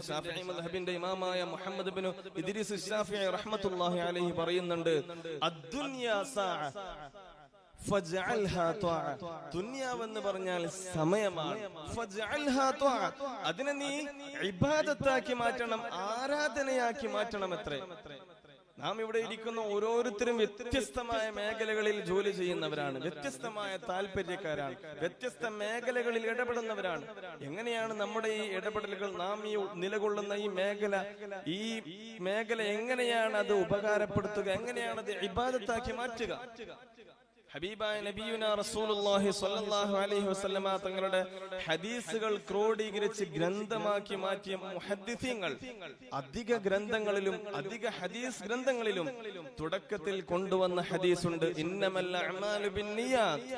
ഷാഫിഈ മദ്ഹബിന്റെ ഇമാമായ Muhammad bin Idris Shafii റഹ്മത്തുള്ളാഹി അലൈഹി പറയുന്നുണ്ട് അദ്ദുനിയാ സാഅ. ദുനിയാവെന്ന് പറഞ്ഞാൽ സമയമാണ്. അതിനെ നീ ഇബാദത്താക്കി മാറ്റണം ആരാധനയാക്കി മാറ്റണം അത്രേ നാം ഇവിടെ ഇരിക്കുന്ന ഓരോരുത്തരും വ്യത്യസ്തമായ മേഖലകളിൽ ജോലി ചെയ്യുന്നവരാണ്. വ്യത്യസ്തമായ താല്പര്യക്കാരാണ് വ്യത്യസ്ത മേഖലകളിൽ ഇടപെടുന്നവരാണ്. എങ്ങനെയാണ് നമ്മുടെ ഈ ഇടപെടലുകൾ നാം ഈ നിലകൊള്ളുന്ന ഈ മേഖല? ഈ മേഖല എങ്ങനെയാണ് അത് ഉപകാരപ്പെടുത്തുക? എങ്ങനെയാണ് അത് ഇബാദത്താക്കി മാറ്റുക. ഹബീബായ നബിയുന റസൂലുള്ളാഹി സ്വല്ലല്ലാഹു അലൈഹി വസല്ലമ തങ്ങളുടെ ഹദീസുകൾ ക്രോഡീകരിച്ച് ഗ്രന്ഥമാക്കി മാറ്റിയ മുഹദ്ദിസീങ്ങൾ. അധിക ഗ്രന്ഥങ്ങളിലും അധിക ഹദീസ് ഗ്രന്ഥങ്ങളിലും തുടക്കത്തിൽ കൊണ്ടുവന്ന ഹദീസുണ്ട്. ഇന്നമല്ല അഅ്മാലു ബിന്നിയാത്ത്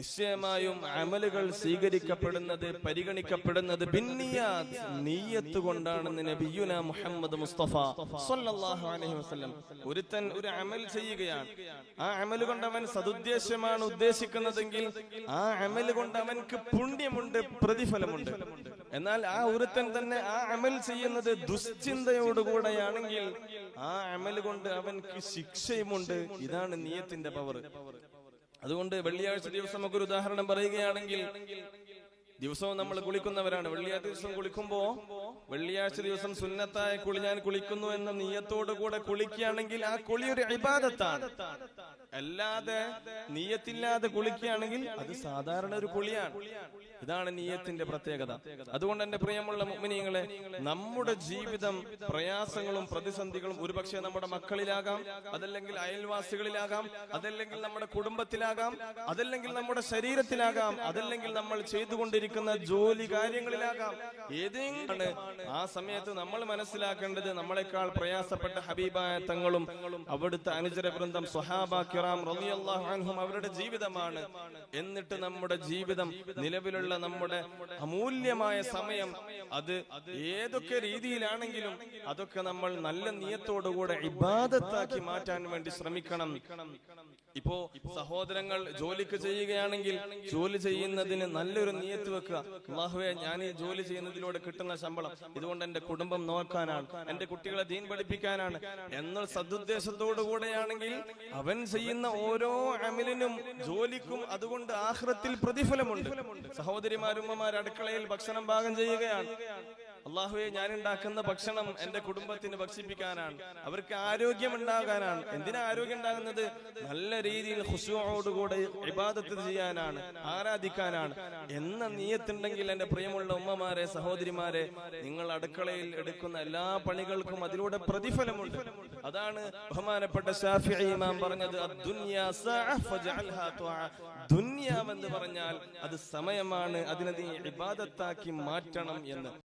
നിശ്ചയമായും അമലുകൾ സ്വീകരിക്കപ്പെടുന്നത് പരിഗണിക്കപ്പെടുന്നത് ബിന്നിയാത്ത് നീയത്ത് കൊണ്ടാണെന്ന് നബിയുന മുഹമ്മദ് മുസ്തഫ സല്ലല്ലാഹു അലൈഹി വസല്ലം ഒരുത്തൻ ഒരു അമൽ ചെയ്യുകയാണ്. ആ അമൽ കൊണ്ട് അവൻ സതുദ്ദേശമാണ് ഉദ്ദേശിക്കുന്നതെങ്കിൽ ആ അമൽ കൊണ്ട് അവൻക്ക് പുണ്യമുണ്ട് പ്രതിഫലമുണ്ട്. എന്നാൽ ആ ഒരുത്തൻ തന്നെ ആ അമൽ ചെയ്യുന്നത് ദുശ്ചിന്തയോടുകൂടെയാണെങ്കിൽ ആ അമൽ കൊണ്ട് അവൻക്ക് ശിക്ഷയുമുണ്ട്. ഇതാണ് നീയത്തിന്റെ പവർ അതുകൊണ്ട് വെള്ളിയാഴ്ച ദിവസം നമുക്ക് ഒരു ഉദാഹരണം പറയുകയാണെങ്കിൽ ദിവസവും നമ്മൾ കുളിക്കുന്നവരാണ്. വെള്ളിയാഴ്ച ദിവസം കുളിക്കുമ്പോ വെള്ളിയാഴ്ച ദിവസം സുന്നത്തായ കുളി ഞാൻ കുളിക്കുന്നു എന്ന നീയത്തോടു കൂടെ കുളിക്കുകയാണെങ്കിൽ ആ കുളി ഒരു ഇബാദത്താണ്. അല്ലാതെ നീയത്തില്ലാതെ കുളിക്കുകയാണെങ്കിൽ അത് സാധാരണ ഒരു കുളിയാണ്. ഇതാണ് നീയത്തിന്റെ പ്രത്യേകത. അതുകൊണ്ട് എന്റെ പ്രിയമുള്ള മുഅ്മിനീങ്ങളെ നമ്മുടെ ജീവിതം പ്രയാസങ്ങളും പ്രതിസന്ധികളും ഒരുപക്ഷെ നമ്മുടെ മക്കളിലാകാം അതല്ലെങ്കിൽ അയൽവാസികളിലാകാം അതല്ലെങ്കിൽ നമ്മുടെ കുടുംബത്തിലാകാം അതല്ലെങ്കിൽ നമ്മുടെ ശരീരത്തിലാകാം അതല്ലെങ്കിൽ നമ്മൾ ചെയ്തുകൊണ്ടിരിക്കുന്ന ജോലി കാര്യങ്ങളിലാകാം. ഏതെങ്കിലും ആ സമയത്ത് നമ്മൾ മനസ്സിലാക്കേണ്ടത് നമ്മളെക്കാൾ പ്രയാസപ്പെട്ട ഹബീബായ തങ്ങളും അവിടുത്തെ അനുചര വൃന്ദം സ്വഹാബ കിറാം റളിയല്ലാഹു അൻഹും അവരുടെ ജീവിതമാണ്. എന്നിട്ട് നമ്മുടെ ജീവിതം നിലവിലുള്ള നമ്മുടെ അമൂല്യമായ സമയം അത് ഏതൊക്കെ രീതിയിലാണെങ്കിലും അതൊക്കെ നമ്മൾ നല്ല നിയത്തോടുകൂടെ ഇബാദത്താക്കി മാറ്റാൻ വേണ്ടി ശ്രമിക്കണം. ഇപ്പോ സഹോദരങ്ങൾ ജോലിക്ക് ചെയ്യുകയാണെങ്കിൽ ജോലി ചെയ്യുന്നതിന് നല്ലൊരു നിയത്ത് വെക്കുക. അള്ളാഹുവെ ഞാൻ ഈ ജോലി ചെയ്യുന്നതിലൂടെ കിട്ടുന്ന ശമ്പളം. ഇതുകൊണ്ട് എന്റെ കുടുംബം നോക്കാനാണ്. എന്റെ കുട്ടികളെ ദീൻ പഠിപ്പിക്കാനാണ് എന്ന സദുദ്ദേശത്തോടു കൂടെയാണെങ്കിൽ അവൻ ചെയ്യുന്ന ഓരോ അമിലിനും ജോലിക്കും അതുകൊണ്ട് ആഹ്റത്തിൽ പ്രതിഫലമുണ്ട്. സഹോദരിമാരുമ്മമാർ അടുക്കളയിൽ ഭക്ഷണം പാകം ചെയ്യുകയാണ്. ગયા. അള്ളാഹുവെ ഞാൻ ഉണ്ടാക്കുന്ന ഭക്ഷണം എന്റെ കുടുംബത്തിന് ഭക്ഷിപ്പിക്കാനാണ്. അവർക്ക് ആരോഗ്യം ഉണ്ടാകാനാണ് എന്തിനാ ആരോഗ്യം ഉണ്ടാകുന്നത് നല്ല രീതിയിൽ ഹുസുവോടുകൂടെ ഇബാദത്ത് ചെയ്യാനാണ് ആരാധിക്കാനാണ്. എന്ന നീയത്തുണ്ടെങ്കിൽ എന്റെ പ്രിയമുള്ള ഉമ്മമാരെ സഹോദരിമാരെ നിങ്ങൾ അടുക്കളയിൽ എടുക്കുന്ന എല്ലാ പണികൾക്കും അതിലൂടെ പ്രതിഫലമുണ്ട്. അതാണ് ബഹുമാനപ്പെട്ട ഷാഫി ഇമാം പറഞ്ഞത്. ദുന്യാവെന്ന് പറഞ്ഞാൽ അത് സമയമാണ് അതിനെ നീ ഇബാദത്താക്കി മാറ്റണം എന്ന്.